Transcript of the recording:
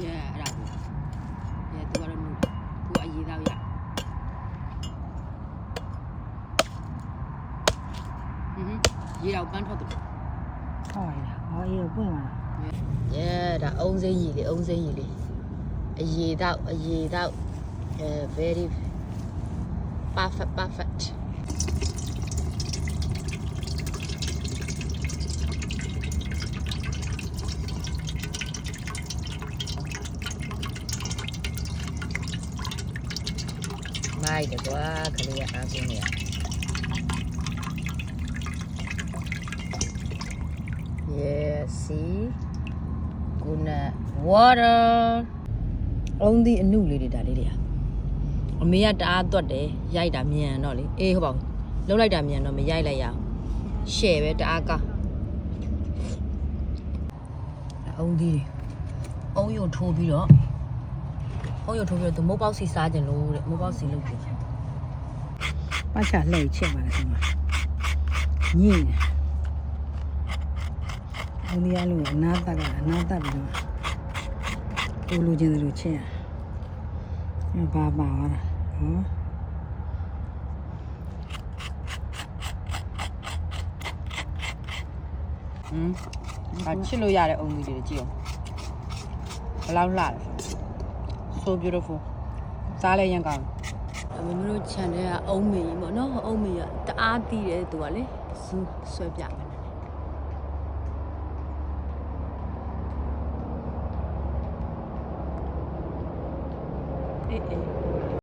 Ya, ada. Ya, tu baru nu. Tu aji dah ya. Mhm. Ji đầu bán phao tu. Thôi, họ yêu quá mà. Ya, đã ông dây gì thì ông dây gì đi. Aji dah, gì dah. Yeah, very perfect, perfect. မိုက်တယ်ကွာခလေးကအားကိုးနေရ Yes see good water အုံးသီးအနုလေးတွေဒါလေးတွေอ่ะအမေကတအားသွတ်တယ်ရိုက်တာမြန်တော့လေအေးဟုတ်ပါဘူးလှုပ်လိုက်တာမြန်တော့မရိုက်လိုက်ရအောင်ရှယ်ပဲတအားကောင်းအုံးသီးတွေအုံးရုံထိုးပြီးတော့ အုံးရုံထိုးပြီးတော့သူမုတ်ပေါက်စီစားကြလို့တဲ့မုတ်ပေါက်စီလုပ်ပြီပတ်ချလှည့်ချက်ပါလားဒီမှာညင်းတယ်ဘုန်းကြီးအလုံးအနာတကအနာတပြီးတော့ကိုလူချင်းတို့ချက်ရဘာပါဝါဟောဟမ်ဒါချစ်လို့ရတဲ့အုံးသီးတွေကြည့်အောင်ဘယ်လောက်လှလဲဆို so beautiful စားလဲရင်ကောင်းအမေတို့ channel ကအုံးမေကြီးပေါ့နော်အုံးမေကတအားတီးတယ်သူကလေဇူးဆွဲပြမယ်အေးအေး